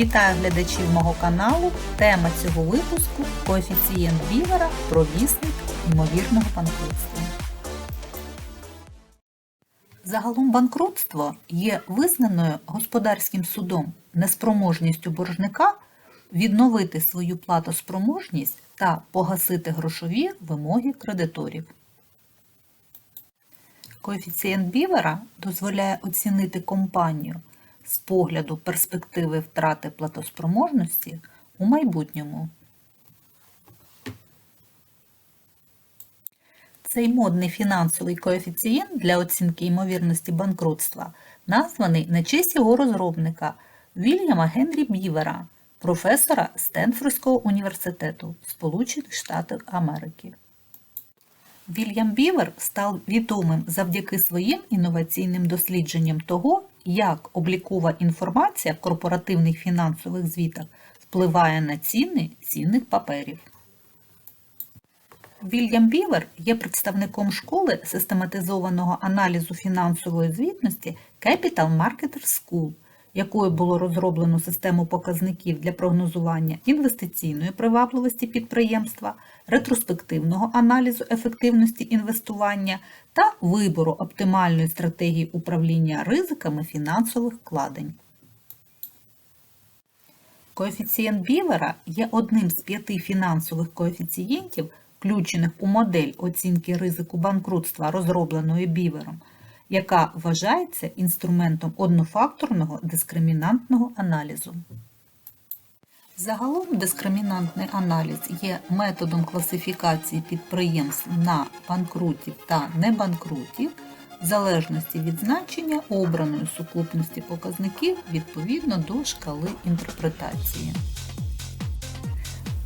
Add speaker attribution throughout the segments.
Speaker 1: Вітаю глядачів мого каналу. Тема цього випуску коефіцієнт Бівера провісник ймовірного банкрутства. Загалом банкрутство є визнаною господарським судом неспроможністю боржника відновити свою платоспроможність та погасити грошові вимоги кредиторів. Коефіцієнт Бівера дозволяє оцінити компанію з погляду перспективи втрати платоспроможності у майбутньому. Цей модний фінансовий коефіцієнт для оцінки ймовірності банкрутства названий на честь його розробника Вільяма Генрі Бівера, професора Стенфордського університету Сполучених Штатів Америки. Вільям Бівер став відомим завдяки своїм інноваційним дослідженням того, як облікова інформація в корпоративних фінансових звітах впливає на ціни цінних паперів. Вільям Бівер є представником школи систематизованого аналізу фінансової звітності Capital Marketers School, якою було розроблено систему показників для прогнозування інвестиційної привабливості підприємства, ретроспективного аналізу ефективності інвестування та вибору оптимальної стратегії управління ризиками фінансових вкладень. Коефіцієнт Бівера є одним з п'яти фінансових коефіцієнтів, включених у модель оцінки ризику банкрутства, розробленої Бівером, яка вважається інструментом однофакторного дискримінантного аналізу. Загалом дискримінантний аналіз є методом класифікації підприємств на банкрутів та небанкрутів в залежності від значення обраної сукупності показників відповідно до шкали інтерпретації.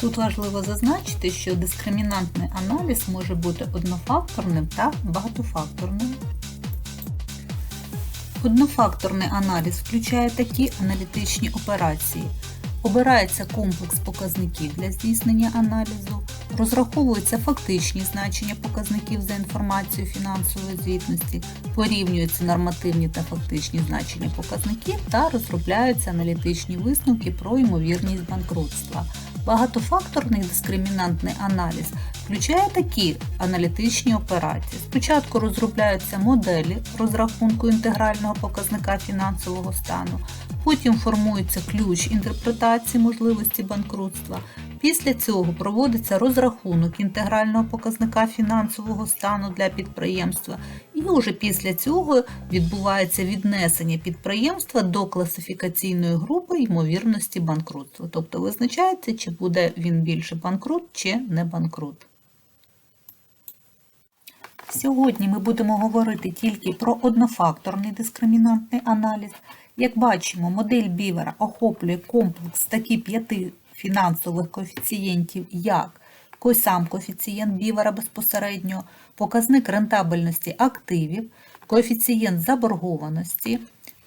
Speaker 1: Тут важливо зазначити, що дискримінантний аналіз може бути однофакторним та багатофакторним. Однофакторний аналіз включає такі аналітичні операції. Обирається комплекс показників для здійснення аналізу, розраховуються фактичні значення показників за інформацією фінансової звітності, порівнюються нормативні та фактичні значення показників та розробляються аналітичні висновки про ймовірність банкрутства. Багатофакторний дискримінантний аналіз включає такі аналітичні операції. Спочатку розробляються моделі розрахунку інтегрального показника фінансового стану, потім формується ключ інтерпретації можливості банкрутства. Після цього проводиться розрахунок інтегрального показника фінансового стану для підприємства, і вже після цього відбувається віднесення підприємства до класифікаційної групи ймовірності банкрутства. Тобто визначається, чи буде він більше банкрут, чи не банкрут. Сьогодні ми будемо говорити тільки про однофакторний дискримінантний аналіз. Як бачимо, модель Бівера охоплює комплекс такі п'яти фінансових коефіцієнтів, як сам коефіцієнт Бівера безпосередньо, показник рентабельності активів, коефіцієнт заборгованості,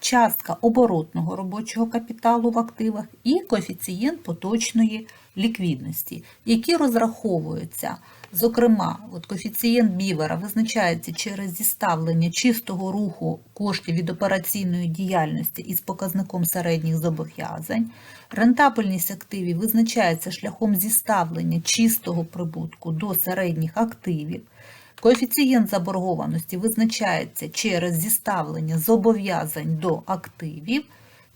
Speaker 1: частка оборотного робочого капіталу в активах і коефіцієнт поточної ліквідності, які розраховуються. Зокрема, от коефіцієнт Бівера визначається через зіставлення чистого руху коштів від операційної діяльності із показником середніх зобов'язань. Рентабельність активів визначається шляхом зіставлення чистого прибутку до середніх активів. Коефіцієнт заборгованості визначається через зіставлення зобов'язань до активів.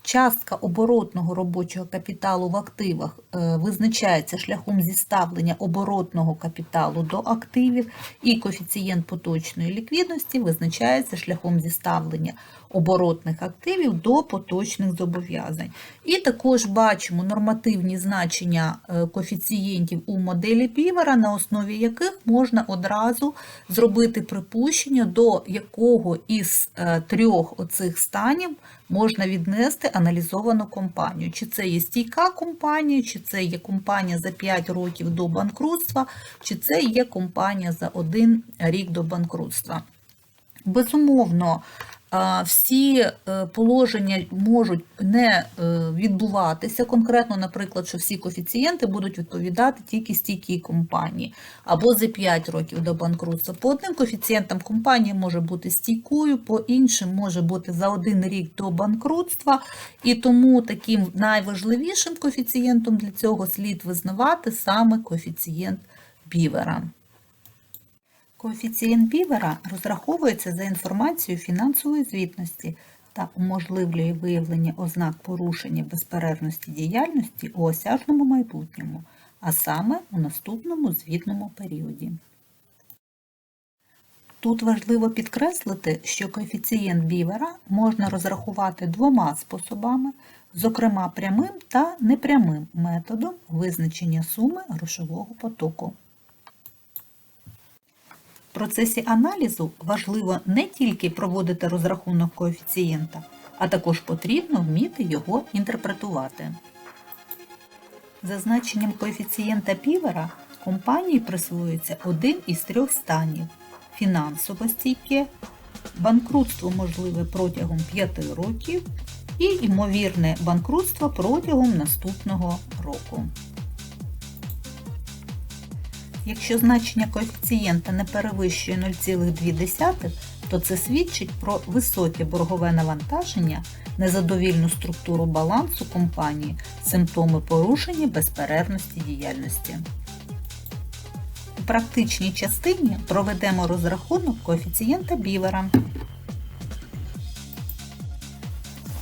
Speaker 1: Частка оборотного робочого капіталу в активах е, визначається шляхом зіставлення оборотного капіталу до активів, і коефіцієнт поточної ліквідності визначається шляхом зіставлення оборотних активів до поточних зобов'язань. І також бачимо нормативні значення е, коефіцієнтів у моделі Півера, на основі яких можна одразу зробити припущення, до якого із е, трьох оцих станів можна віднести аналізовану компанію. Чи це є стійка компанія, чи це є компанія за 5 років до банкрутства, чи це є компанія за 1 рік до банкрутства. Безумовно, всі е, положення можуть не е, відбуватися конкретно, наприклад, що всі коефіцієнти будуть відповідати тільки стійкій компанії, або за 5 років до банкрутства. По одним коефіцієнтам компанія може бути стійкою, по іншим може бути за один рік до банкрутства, і тому таким найважливішим коефіцієнтом для цього слід визнавати саме коефіцієнт Бівера. Коефіцієнт Бівера розраховується за інформацією фінансової звітності та уможливлює виявлення ознак порушення безперервності діяльності у осяжному майбутньому, а саме у наступному звітному періоді. Тут важливо підкреслити, що коефіцієнт Бівера можна розрахувати двома способами, зокрема прямим та непрямим методом визначення суми грошового потоку. В процесі аналізу важливо не тільки проводити розрахунок коефіцієнта, а також потрібно вміти його інтерпретувати. За значенням коефіцієнта Півера компанії присвоюється один із трьох станів фінансово стійке, банкрутство можливе протягом 5 років і ймовірне банкрутство протягом наступного року. Якщо значення коефіцієнта не перевищує 0,2, то це свідчить про високе боргове навантаження, незадовільну структуру балансу компанії, симптоми порушення безперервності діяльності. У практичній частині проведемо розрахунок коефіцієнта Бівера.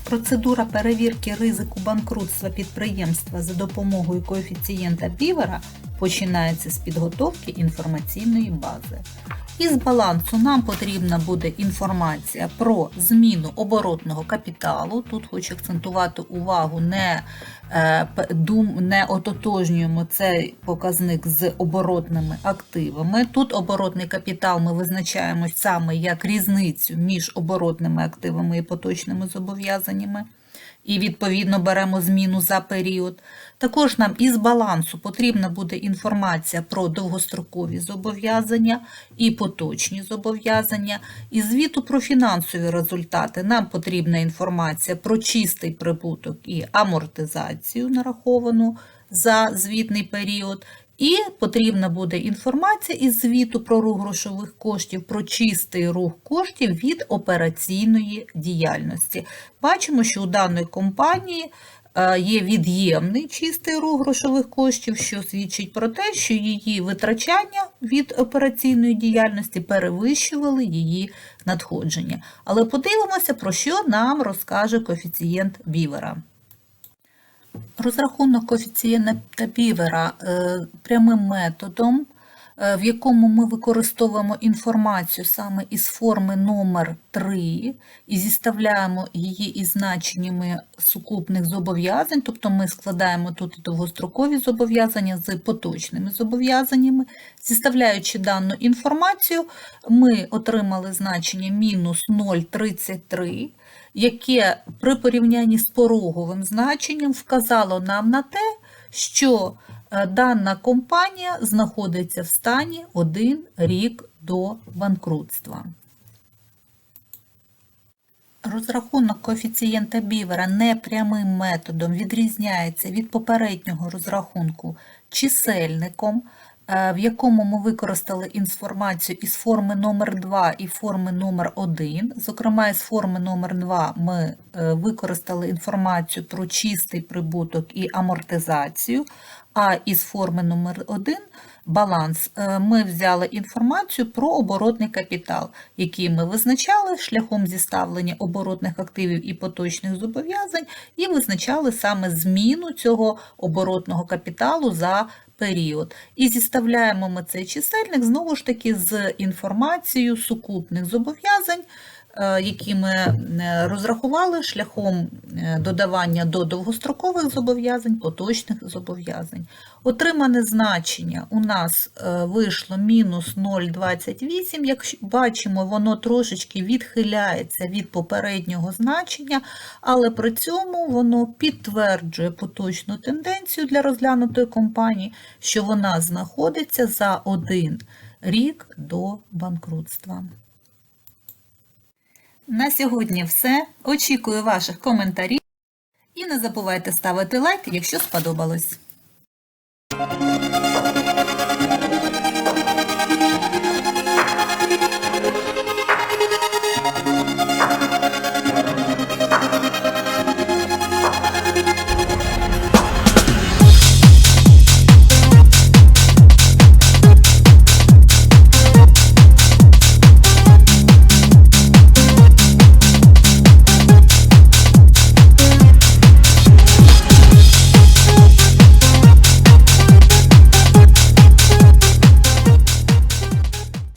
Speaker 1: Процедура перевірки ризику банкрутства підприємства за допомогою коефіцієнта Бівера починається з підготовки інформаційної бази. Із балансу нам потрібна буде інформація про зміну оборотного капіталу. Тут хочу акцентувати увагу, не, е, не ототожнюємо цей показник з оборотними активами. Тут оборотний капітал ми визначаємо саме як різницю між оборотними активами і поточними зобов'язаннями і, відповідно, беремо зміну за період. Також нам із балансу потрібна буде інформація про довгострокові зобов'язання і поточні зобов'язання. Із звіту про фінансові результати нам потрібна інформація про чистий прибуток і амортизацію нараховану за звітний період. І потрібна буде інформація із звіту про рух грошових коштів, про чистий рух коштів від операційної діяльності. Бачимо, що у даної компанії е, є від'ємний чистий рух грошових коштів, що свідчить про те, що її витрачання від операційної діяльності перевищували її надходження. Але подивимося, про що нам розкаже коефіцієнт Бівера. Розрахунок коефіцієнта Бівера е, прямим методом, е, в якому ми використовуємо інформацію саме із форми номер 3 і зіставляємо її із значеннями сукупних зобов'язань, тобто ми складаємо тут довгострокові зобов'язання з поточними зобов'язаннями. Зіставляючи дану інформацію, ми отримали значення мінус 0,33 яке при порівнянні з пороговим значенням вказало нам на те, що е, дана компанія знаходиться в стані один рік до банкрутства. Розрахунок коефіцієнта Бівера непрямим методом відрізняється від попереднього розрахунку чисельником, в якому ми використали інформацію із форми номер 2 і форми номер 1 Зокрема, із форми номер 2 ми е, використали інформацію про чистий прибуток і амортизацію, а із форми номер 1 баланс. Е, ми взяли інформацію про оборотний капітал, який ми визначали шляхом зіставлення оборотних активів і поточних зобов'язань, і визначали саме зміну цього оборотного капіталу за період. І зіставляємо ми цей чисельник знову ж таки з інформацією сукупних зобов'язань, які ми е, розрахували шляхом е, додавання до довгострокових зобов'язань, поточних зобов'язань. Отримане значення у нас вийшло мінус 0,28. Як бачимо, воно трошечки відхиляється від попереднього значення, але при цьому воно підтверджує поточну тенденцію для розглянутої компанії, що вона знаходиться за один рік до банкрутства. На сьогодні все. Очікую ваших коментарів. І не забувайте ставити лайк, якщо сподобалось.